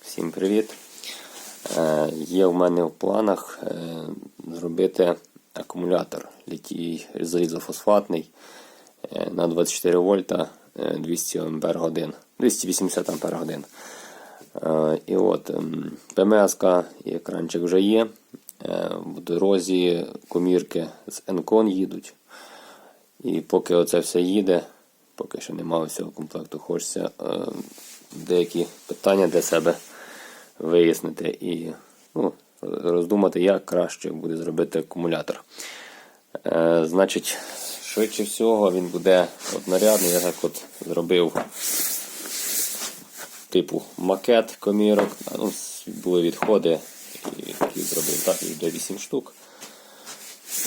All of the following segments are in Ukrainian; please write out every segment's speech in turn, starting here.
Всім привіт! Е, Є в мене в планах е, зробити акумулятор літій залізофосфатний е, на 24 вольта е, 200 ампер годин, 280 ампер годин. І от ем, ПМС і екранчик вже є. В дорозі комірки з Енкон їдуть. І поки оце все їде, поки що немає всього комплекту, хочеться деякі питання для себе вияснити і ну, роздумати, як краще буде зробити акумулятор. Е, значить, швидше всього він буде однорядний. Я так от зробив типу макет комірок. Ну, були відходи, які зробив так, їх до 8 штук.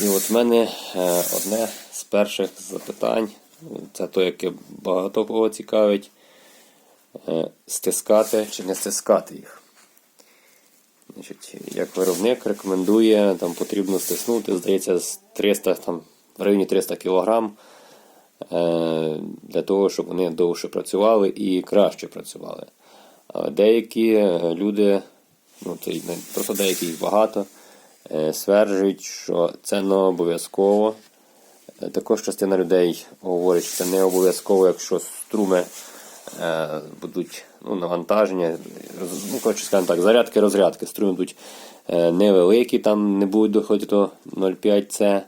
І от в мене е, одне з перших запитань, це то, яке багато кого цікавить, стискати чи не стискати їх. Значить, як виробник рекомендує, там потрібно стиснути, здається, з 300, там, в районі 300 кг е, для того, щоб вони довше працювали і краще працювали. Деякі е, люди, ну це просто деякі їх багато, е, стверджують, що це не обов'язково. Е, Також частина людей говорить, що це не обов'язково, якщо струми е, будуть ну, навантаження, ну, коротше, скажімо так, зарядки, розрядки. Струми будуть е, невеликі, там не будуть доходити до 0,5 С.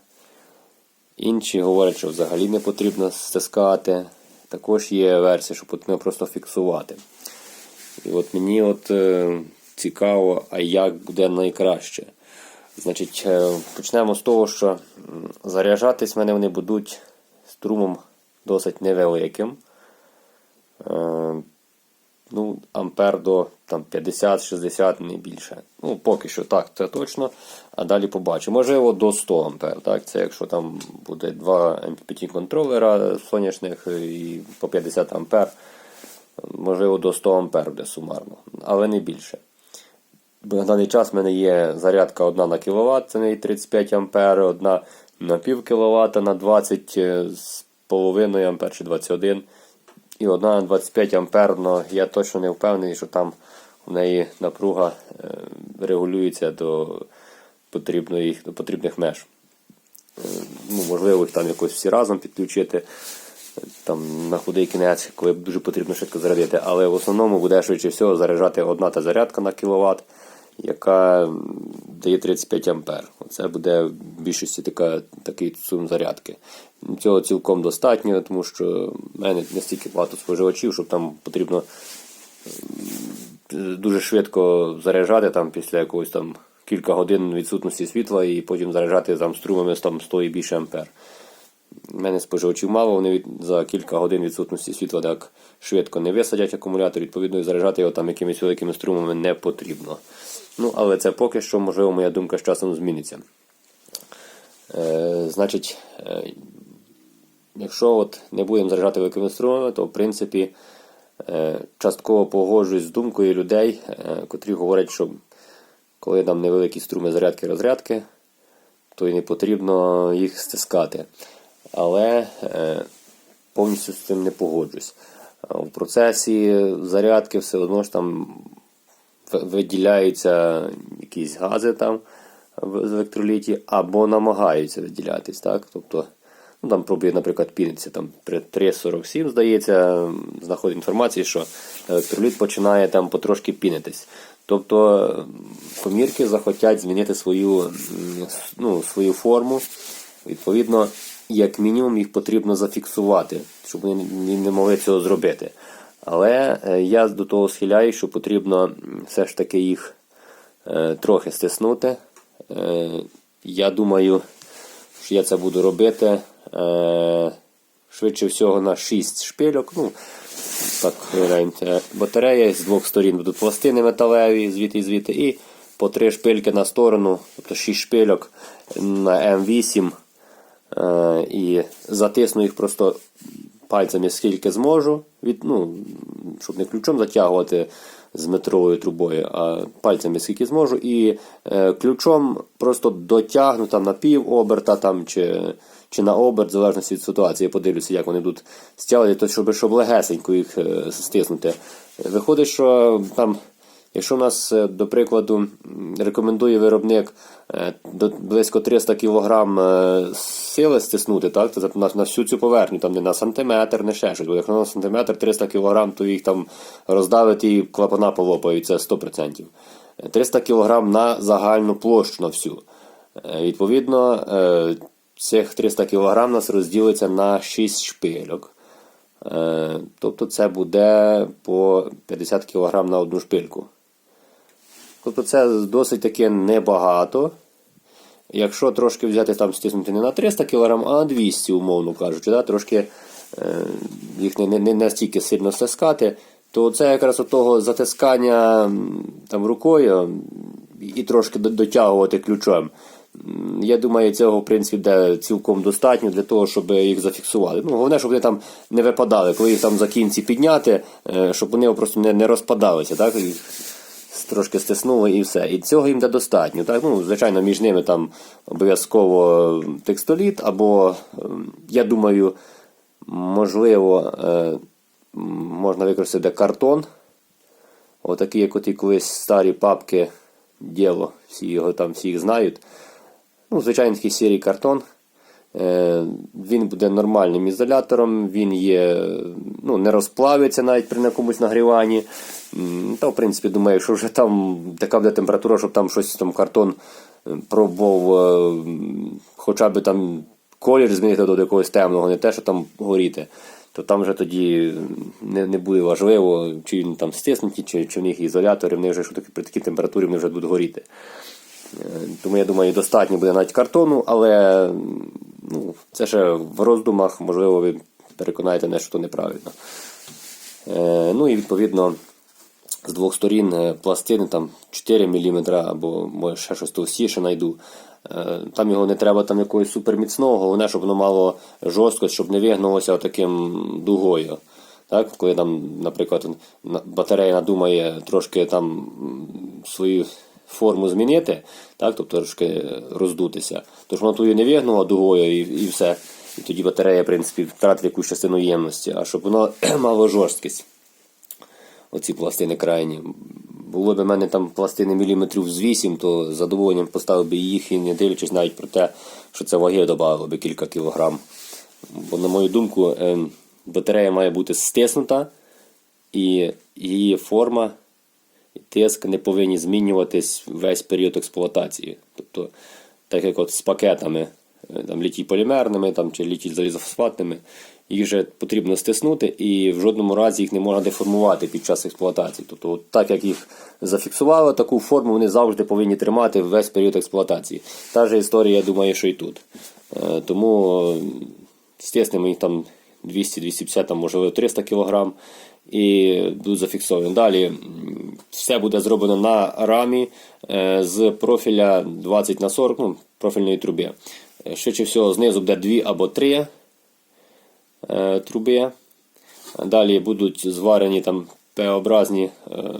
Інші говорять, що взагалі не потрібно стискати. Також є версія, що потрібно просто фіксувати. І от мені от е, цікаво, а як буде найкраще. Значить, е, почнемо з того, що заряджатись мене вони будуть струмом досить невеликим. Е, ну, ампер до там, 50-60, не більше. Ну, поки що так, це точно. А далі побачимо. Можливо, до 100 ампер. Так? Це якщо там буде два MPPT контролера сонячних і по 50 ампер, можливо, до 100 ампер буде сумарно, але не більше. На даний час в мене є зарядка одна на кВт, це не 35 ампер, одна на пів кВт на 20 з половиною ампер чи 21. І одна на 25 ампер, але я точно не впевнений, що там у неї напруга е, регулюється до, потрібної, до потрібних меж. Е, Ну, можливо, їх там якось всі разом підключити е, там, на худий кінець, коли дуже потрібно швидко зарядити. Але в основному буде швидше всього заряджати одна та зарядка на кіловат, яка дає 35 ампер. Це буде в більшості така, такий сум зарядки. Цього цілком достатньо, тому що в мене настільки багато споживачів, щоб там потрібно дуже швидко заряджати там після якогось там кілька годин відсутності світла і потім заряджати там струмами там 100 і більше ампер. У мене споживачів мало, вони від, за кілька годин відсутності світла так швидко не висадять акумулятор, відповідно, і заряджати його там якимись великими струмами не потрібно. Ну, але це поки що, можливо, моя думка з часом зміниться. Е, значить, е, якщо от не будемо заряджати великими струмами, то в принципі е, частково погоджуюсь з думкою людей, е, котрі говорять, що коли там невеликі струми зарядки-розрядки, то і не потрібно їх стискати. Але е, повністю з цим не погоджусь. А В процесі зарядки все одно ж там виділяються якісь гази там в електроліті, або намагаються виділятись. Так? Тобто, ну, там пробує, наприклад, піниться там при 3,47, здається, знаходить інформацію, що електроліт починає там потрошки пінитись. Тобто комірки захотять змінити свою, ну, свою форму. Відповідно, як мінімум їх потрібно зафіксувати, щоб вони не могли цього зробити. Але е, я до того схиляю, що потрібно все ж таки їх е, трохи стиснути. Е, я думаю, що я це буду робити швидше всього на 6 шпильок. Ну, так, батарея з двох сторін будуть пластини металеві, звідти і звідти, і по 3 шпильки на сторону, тобто 6 шпильок на М8. Е, і затисну їх просто пальцями скільки зможу, від, ну, щоб не ключом затягувати з метровою трубою, а пальцями скільки зможу, і е, ключом просто дотягну там на пів оберта там, чи, чи на оберт, в залежності від ситуації. Я подивлюся, як вони будуть стягувати, щоб, щоб легесенько їх е, стиснути. Виходить, що там Якщо у нас, е, до прикладу, рекомендує виробник е, близько 300 кг е, сили стиснути, так, то на, на всю цю поверхню, там не на сантиметр, не ще щось. Бо якщо на сантиметр 300 кг, то їх там роздавить і клапана полопають, це 100%. Е, 300 кг на загальну площу на всю. Відповідно, цих 300 кг у нас розділиться на 6 шпильок. Тобто це буде по 50 кг на одну шпильку. Тобто це досить таки небагато. Якщо трошки взяти там стиснути не на 300 кг, а на 200, умовно кажучи, да, трошки е, їх не, не, настільки сильно стискати, то це якраз от того затискання там, рукою і трошки дотягувати ключом. Я думаю, цього в принципі буде цілком достатньо для того, щоб їх зафіксувати. Ну, головне, щоб вони там не випадали, коли їх там за кінці підняти, е, щоб вони просто не, не розпадалися. Так? Трошки стиснули і все. І цього їм достатньо. Так? Ну, звичайно, між ними там обов'язково текстоліт, або, я думаю, можливо, е, можна використати картон. Отакий, як оті колись старі папки діло, всі його там всіх знають. Ну, звичайно, такий сірий картон. Е, Він буде нормальним ізолятором, він є, ну, не розплавиться навіть при якомусь нагріванні. Та, в принципі, думаю, що вже там така буде температура, щоб там щось там картон е, пробував, е, хоча б там колір змінити до якогось темного, не те, що там горіти. То там вже тоді не, не буде важливо, чи він там стиснуті, чи, чи в них ізолятори, вони вже що при такій температурі вони вже будуть горіти. Тому я думаю, достатньо буде навіть картону, але ну, це ще в роздумах, можливо, ви переконаєте мене, що то неправильно. Е, Ну і відповідно з двох сторін е, пластини там 4 мм або може ще щось товстіше знайду. Е, Там його не треба там якогось суперміцного, головне, щоб воно мало жорсткость, щоб не вигнулося таким дугою. Так, коли там, наприклад, батарея надумає трошки там свою форму змінити, так, тобто трошки роздутися, то ж воно не вигнуло дугою і, і все. І тоді батарея, в принципі, втратить якусь частину ємності, а щоб воно мало жорсткість оці пластини крайні. Було б в мене там пластини міліметрів з 8, то з задоволенням поставив би їх і не дивлячись навіть про те, що це ваги додавало би кілька кілограм. Бо, на мою думку, е, батарея має бути стиснута, і її форма тиск не повинні змінюватись весь період експлуатації. Тобто, так як от з пакетами е, там, літій полімерними там, чи літій залізофосфатними, їх же потрібно стиснути і в жодному разі їх не можна деформувати під час експлуатації. Тобто, от так як їх зафіксували, таку форму вони завжди повинні тримати весь період експлуатації. Та ж історія, я думаю, що і тут. Е, Тому стиснемо їх там 200-250, там, можливо 300 кг і будуть зафіксовані. Далі все буде зроблено на рамі е, з профіля 20 на 40 ну, профільної труби. Е, Швидше всього, знизу буде 2 або 3 е, труби. Далі будуть зварені там П-образні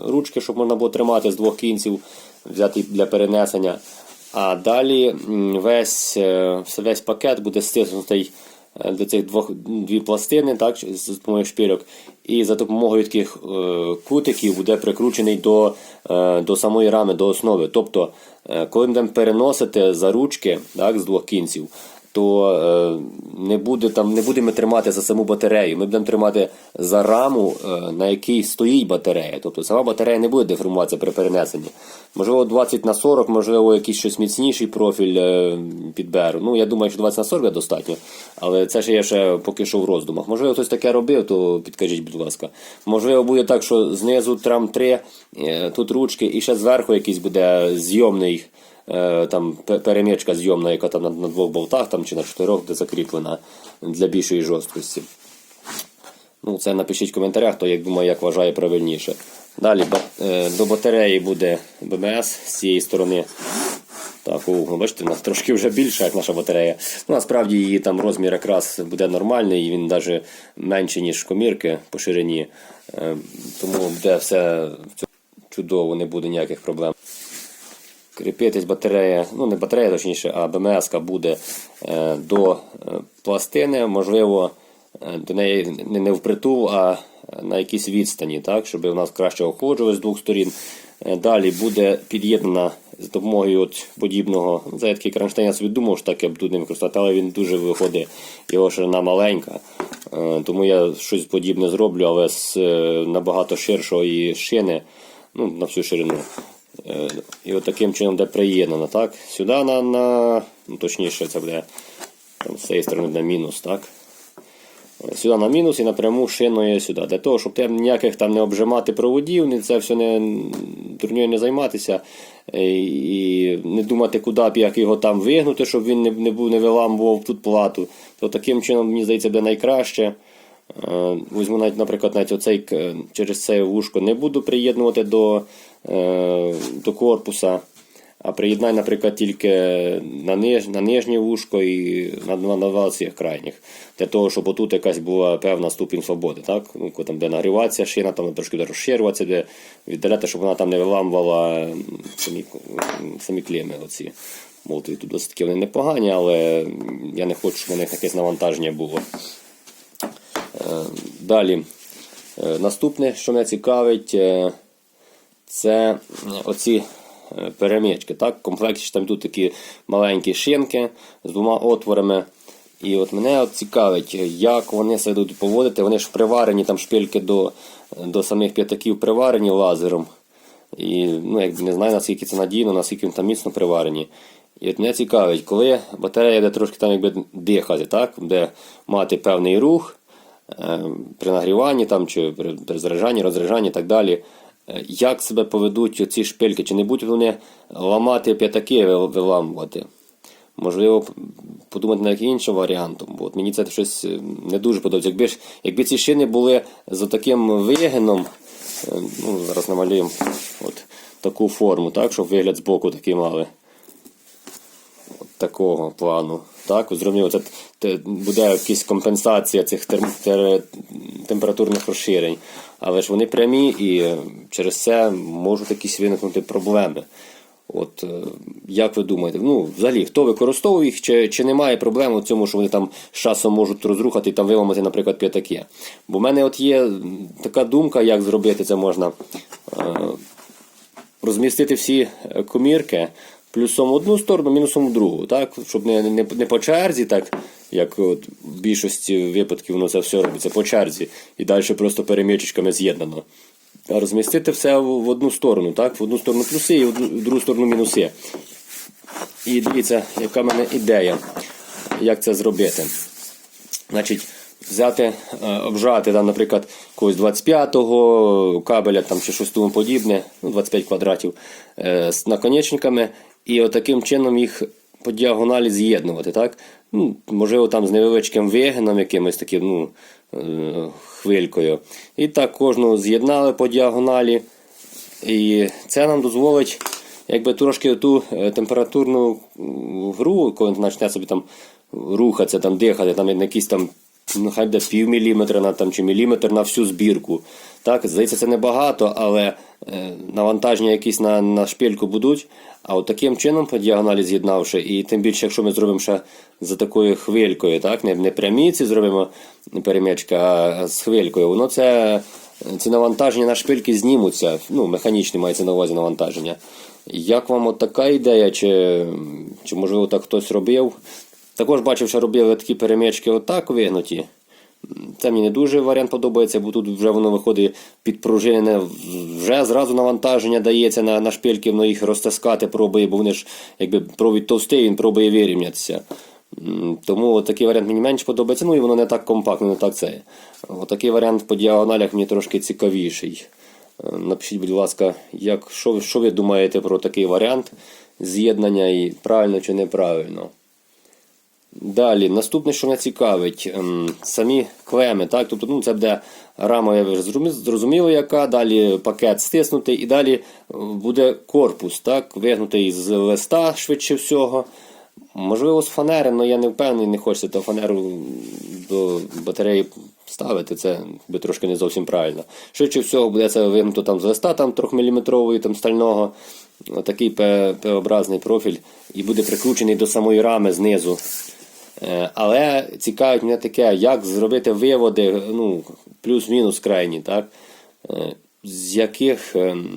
ручки, щоб можна було тримати з двох кінців, взяти для перенесення. А далі весь, весь пакет буде стиснутий до цих двох дві пластини, так, з допомогою шпильок. І за допомогою таких е, кутиків буде прикручений до, е, до самої рами, до основи. Тобто, е, коли будемо переносити за ручки так, з двох кінців, то е, не, буде, там, не будемо тримати за саму батарею. Ми будемо тримати за раму, е, на якій стоїть батарея. Тобто сама батарея не буде деформуватися при перенесенні. Можливо, 20 на 40, можливо, якийсь щось міцніший профіль е, підберу. Ну, я думаю, що 20 на 40 достатньо. Але це ще я ще поки що в роздумах. Можливо, хтось таке робив, то підкажіть, будь ласка. Можливо, буде так, що знизу трам 3, е, тут ручки, і ще зверху якийсь буде зйомний там пе- перемичка зйомна, яка там на, двох болтах там, чи на чотирьох, де закріплена для більшої жорсткості. Ну, це напишіть в коментарях, то як думаю, як вважає правильніше. Далі е, до батареї буде БМС з цієї сторони. Так, о, ну, бачите, вона трошки вже більша, як наша батарея. Ну, насправді її там розмір якраз буде нормальний, він навіть менший, ніж комірки по ширині. Е, Тому буде все чудово, не буде ніяких проблем. Кріпитись батарея, ну не батарея, точніше, а БМС буде е, до е, пластини, можливо, е, до неї не, не впритул, а на якійсь відстані, так, щоб у нас краще охолоджувалось з двох сторін. Далі буде під'єднана з допомогою от подібного. ну, Це такий кронштейн, я собі думав, що так я буду ним використовувати, але він дуже виходить, його ширина маленька. Тому я щось подібне зроблю, але з набагато ширшої шини, ну, на всю ширину. Е, І от таким чином буде приєднано. Так? Сюди на, на ну, точніше, це буде там, з цієї сторони на мінус, так? Сюди на мінус і напряму шиною сюди. Для того, щоб там ніяких там не обжимати проводів, ні це все не дурньою не займатися е, і не думати, куди б як його там вигнути, щоб він не, не був не виламував тут плату. То таким чином, мені здається, буде найкраще. Е, Візьму навіть, наприклад, навіть оцей через це вушко не буду приєднувати до, е, до корпуса. А приєднай, наприклад, тільки на, ниж, на нижнє вушко і на, на, два цих крайніх. Для того, щоб отут якась була певна ступінь свободи. Так? Ну, там, де нагріватися шина, там трошки буде розширюватися, де віддаляти, щоб вона там не виламувала самі, самі клеми. Оці. Молотові тут досить вони непогані, але я не хочу, щоб на них якесь навантаження було. Е, Далі. Е, Наступне, що мене цікавить, е, це оці е, перемички. Так? В там йдуть такі маленькі шинки з двома отворами. І от мене от цікавить, як вони себе будуть поводити. Вони ж приварені, там шпильки до, до самих п'ятаків приварені лазером. І ну, якби не знаю, наскільки це надійно, наскільки вони там міцно приварені. І от мене цікавить, коли батарея буде трошки там якби дихати, так? буде мати певний рух е, при нагріванні там, чи при заряджанні, розряджанні і так далі. Е, Як себе поведуть ці шпильки? Чи не будуть вони ламати п'ятаки, ви- виламувати? Можливо, подумати над іншим варіантом, бо от мені це щось е, не дуже подобається. Якби, ж, якби ці шини були з таким вигином, е, ну, зараз намалюємо от таку форму, так, щоб вигляд збоку такий мали. От такого плану. Так, це буде якась компенсація цих терм- тер- температурних розширень. Але ж вони прямі і через це можуть якісь виникнути проблеми. От е, як ви думаєте, ну взагалі хто використовує їх, чи, чи немає проблем у цьому, що вони там з часом можуть розрухати і там виламати, наприклад, п'ятаки? Бо в мене от є така думка, як зробити це можна. Е, розмістити всі е, комірки плюсом в одну сторону, мінусом в другу, так? щоб не, не, не по черзі, так як от в більшості випадків воно це все робиться по черзі, і далі просто перемічечками з'єднано. Розмістити все в одну сторону, так? в одну сторону плюси і в в другу сторону мінуси. І дивіться, яка в мене ідея, як це зробити. Значить, взяти, е, обжати, там, наприклад, якогось 25-го кабеля там, чи щось тому подібне, ну, 25 квадратів, е, з наконечниками, і отаким чином їх по діагоналі з'єднувати. Так? Ну, можливо, там з невеличким вигином якимось таким, ну, е, хвилькою. І так кожну з'єднали по діагоналі. І це нам дозволить якби трошки ту е, температурну гру, коли почне собі там рухатися, там дихати, там якісь там, ну хай буде пів міліметра на там чи міліметр на всю збірку. Так, здається, це небагато, але е, навантаження якісь на, на шпильку будуть. А от таким чином, по діагоналі з'єднавши, і тим більше, якщо ми зробимо ще за такою хвилькою, так, не, не прямі ці зробимо перемічка, а з хвилькою, воно це ці навантаження на шпильки знімуться. Ну, механічні мається на увазі навантаження. Як вам от така ідея, чи, чи можливо так хтось робив? Також бачив, що робили такі перемічки отак вигнуті. Це мені не дуже варіант подобається, бо тут вже воно виходить підпружинене, вже зразу навантаження дається на, на шпильки, воно їх розтискати пробує, бо вони ж якби провід товстий, він пробує вирівнятися. Тому такий варіант мені менш подобається, ну і воно не так компактно, не так це. Отакий варіант по діагоналях мені трошки цікавіший. Е, Напишіть, будь ласка, як, що, що ви думаєте про такий варіант з'єднання і правильно чи неправильно. Далі, наступне, що мене цікавить, ем, самі клеми. Так? Тобто, ну, це буде рама, я вже зрозуміло, яка, далі пакет стиснутий, і далі е, буде корпус, так? вигнутий з листа швидше всього. Можливо, з фанери, але я не впевнений, не хочеться того фанеру до батареї ставити, це би трошки не зовсім правильно. Швидше всього буде це вигнуто там з листа там 3-мм там, стального, такий П-образний профіль, і буде прикручений до самої рами знизу. Е, Але цікавить мене таке, як зробити виводи, ну, плюс-мінус крайні, так? Е, з яких ем,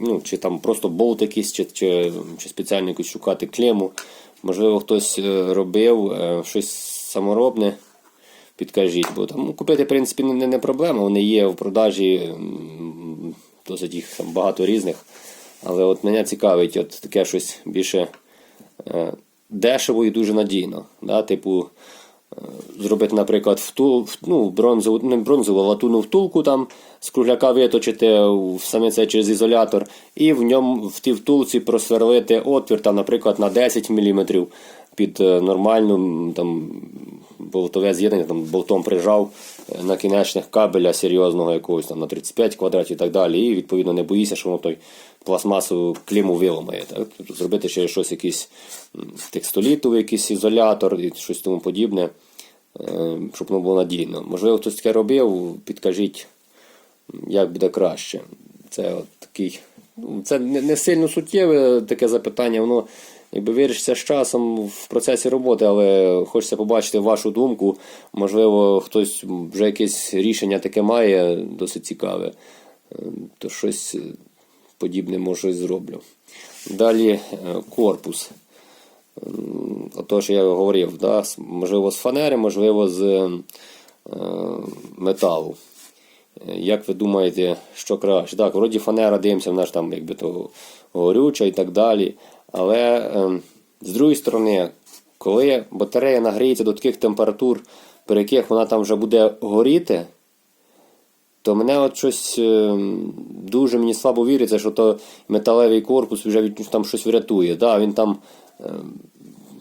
ну, чи там просто болт якийсь, чи, чи, чи спеціально якусь шукати клему. Можливо, хтось е, робив щось саморобне. Підкажіть, бо там ну, купити, в принципі, не, не проблема. Вони є в продажі, досить їх там багато різних. Але от мене цікавить от таке щось більше дешево і дуже надійно. Да? Типу, е, зробити, наприклад, втул, ну, бронзову, не бронзову, а латунну втулку там, з кругляка виточити в саме це через ізолятор, і в ньому в тій втулці просверлити отвір, там, наприклад, на 10 мм під е, нормальну там, болтове з'єднання, там болтом прижав е, на кінечних кабеля серйозного якогось там на 35 квадратів і так далі. І відповідно не боїся, що воно той пластмасову кліму виламає. Так? Тобто зробити ще щось якийсь текстолітовий, якийсь ізолятор і щось тому подібне, е, щоб воно було надійно. Можливо, хтось таке робив, підкажіть, як буде краще. Це от такий. ну, Це не не сильно суттєве таке запитання, воно якби вирішиться з часом в процесі роботи, але хочеться побачити вашу думку. Можливо, хтось вже якесь рішення таке має, досить цікаве, Е, то щось е, подібне може зроблю. Далі е, корпус. Ото, що я говорив, да? можливо, з фанери, можливо, з е, металу. Е, Як ви думаєте, що краще? Так, вроді фанера дивимося, вона ж там якби то горюча і так далі. Але е, з другої сторони, коли батарея нагріється до таких температур, при яких вона там вже буде горіти, то мене от щось е, дуже мені слабо віриться, що то металевий корпус вже там щось врятує. Да, він там е,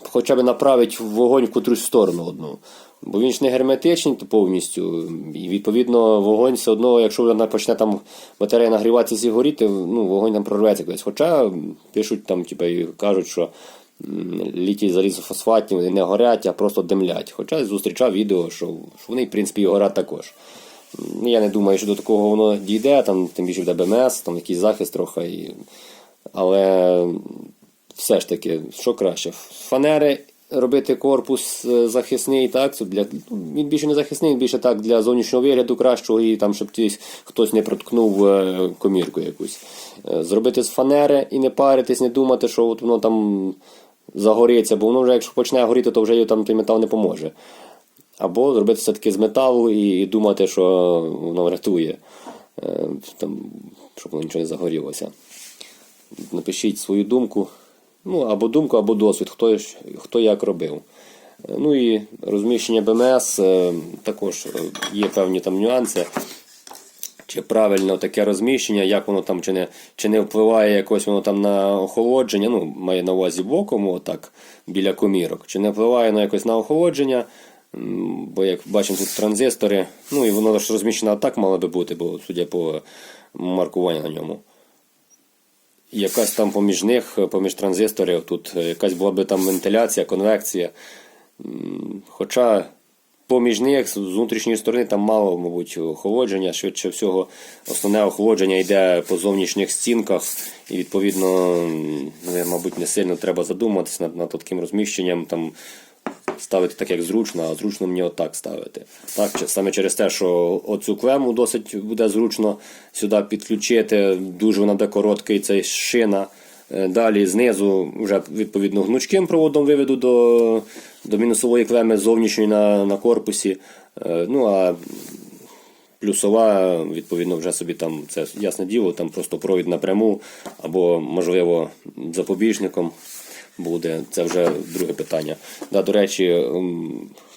хоча б направить вогонь в котрусь сторону одну. Бо він ж не герметичний повністю. І відповідно вогонь все одно, якщо вона почне там батарея нагріватися і горіти, ну, вогонь там прорветься кудись. Хоча пишуть там, типу, і кажуть, що м, літій залізофосфатні вони не горять, а просто димлять. Хоча зустрічав відео, що, що вони, в принципі, і горять також. Ну, Я не думаю, що до такого воно дійде, там, тим більше в БМС, там якийсь захист трохи. І... Але все ж таки, що краще? Фанери робити корпус е, захисний, так, для, ну, він більше не захисний, він більше так для зовнішнього вигляду кращого, і там, щоб хтось не проткнув е, комірку якусь. Е, Зробити з фанери і не паритись, не думати, що от воно там загориться, бо воно вже, якщо почне горіти, то вже там той метал не поможе. Або зробити все-таки з металу і думати, що воно врятує, там, щоб воно нічого не загорілося. Напишіть свою думку. Ну, або думку, або досвід, хто, хто як робив. Ну і розміщення БМС е, також е, є певні там нюанси. Чи правильно таке розміщення, як воно там, чи не, чи не впливає якось воно там на охолодження, ну, має на увазі боком, отак, біля комірок, чи не впливає на якось на охолодження, бо як бачимо тут транзистори, ну і воно ж розміщено так мало би бути, бо судя по маркуванню на ньому. Якась там поміж них, поміж транзисторів, тут е, якась була би там вентиляція, конвекція. Хоча поміж них з внутрішньої сторони там мало, мабуть, охолодження. Швидше всього, основне охолодження йде по зовнішніх стінках, і відповідно, мабуть, не сильно треба задуматися над, над таким розміщенням. Там, ставити так, як зручно, а зручно мені отак ставити. Так, саме через те, що оцю клему досить буде зручно сюди підключити. Дуже вона буде короткий цей шина. Е, Далі знизу вже відповідно гнучким проводом виведу до, до мінусової клеми зовнішньої на, на корпусі. Е, Ну а плюсова, відповідно, вже собі там це ясне діло, там просто провід напряму, або, можливо, запобіжником буде. Це вже друге питання. Да, до речі,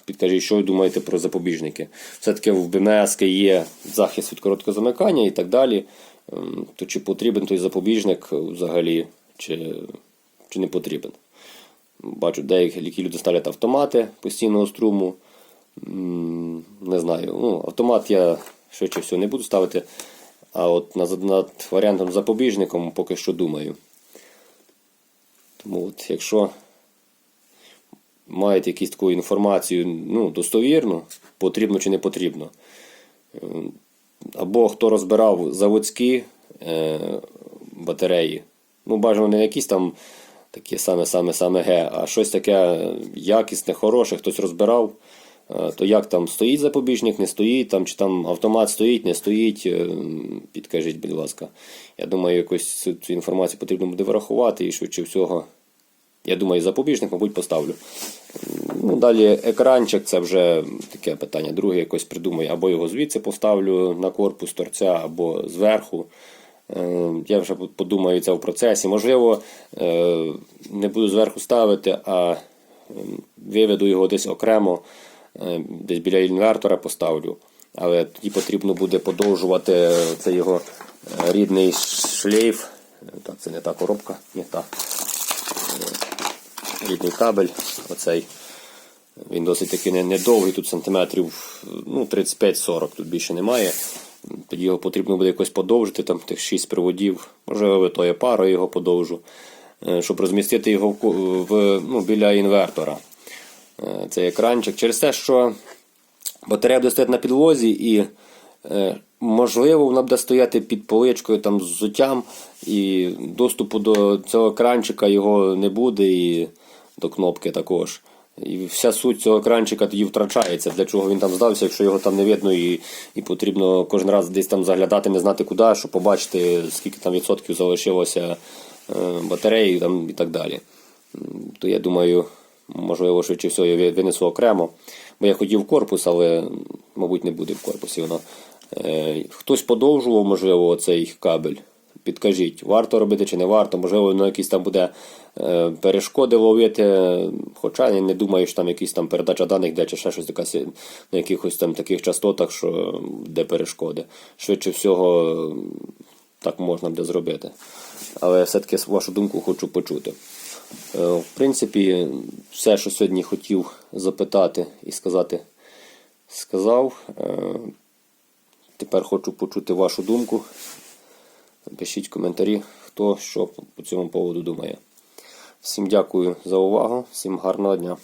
підкажіть, що ви думаєте про запобіжники? Все-таки в БМС є захист від короткого замикання і так далі. То чи потрібен той запобіжник взагалі, чи, чи не потрібен? Бачу, деякі люди ставлять автомати постійного струму. Не знаю. Ну, автомат я швидше всього не буду ставити. А от над, над варіантом запобіжником поки що думаю. Тому от, якщо маєте якусь таку інформацію ну, достовірну, потрібно чи не потрібно. Е, Або хто розбирав заводські е, батареї, ну, бажано не якісь там такі саме-саме-саме Г, а щось таке якісне, хороше, хтось розбирав. Е, То як там стоїть запобіжник, не стоїть, там, чи там автомат стоїть, не стоїть, е, підкажіть, будь ласка. Я думаю, якось цю, цю інформацію потрібно буде врахувати і швидше всього. Я думаю, запобіжник, мабуть, поставлю. Ну, далі екранчик це вже таке питання. Друге якось придумаю. Або його звідси поставлю на корпус торця, або зверху. Е, Я вже подумаю це в процесі. Можливо, е, не буду зверху ставити, а ем, виведу його десь окремо, е, десь біля інвертора поставлю. Але тоді потрібно буде подовжувати цей його рідний шлейф. Так, це не та коробка, не та. Рідний кабель. Оцей. Він досить таки не- недовгий, тут сантиметрів ну, 35-40, тут більше немає. Тоді його потрібно буде якось подовжити, там тих 6 приводів, можливо, то я парою його подовжу, е, щоб розмістити його в, ну, біля інвертора. Е, Цей екранчик. Через те, що батарея буде стояти на підлозі і е, можливо вона буде стояти під поличкою там з взуттям, і доступу до цього екранчика його не буде, і до кнопки також. І вся суть цього екранчика тоді втрачається. Для чого він там здався, якщо його там не видно, і, і потрібно кожен раз десь там заглядати, не знати куди, щоб побачити, скільки там відсотків залишилося е, батареї там, і так далі. То я думаю, можливо, швидше всього я винесу окремо. Бо я хотів корпус, але, мабуть, не буде в корпусі воно. Е, Хтось подовжував, можливо, цей кабель. Підкажіть, варто робити чи не варто, можливо, воно якісь там буде е, перешкоди ловити. Хоча я не думаю, що там якісь там передача даних, де чи ще щось якась на якихось там таких частотах, що де перешкоди. Швидше всього, е, так можна буде зробити. Але все-таки вашу думку хочу почути. Е, В принципі, все, що сьогодні хотів запитати і сказати, сказав. Е, Тепер хочу почути вашу думку. Пишіть коментарі, хто що по цьому поводу думає. Всім дякую за увагу, всім гарного дня.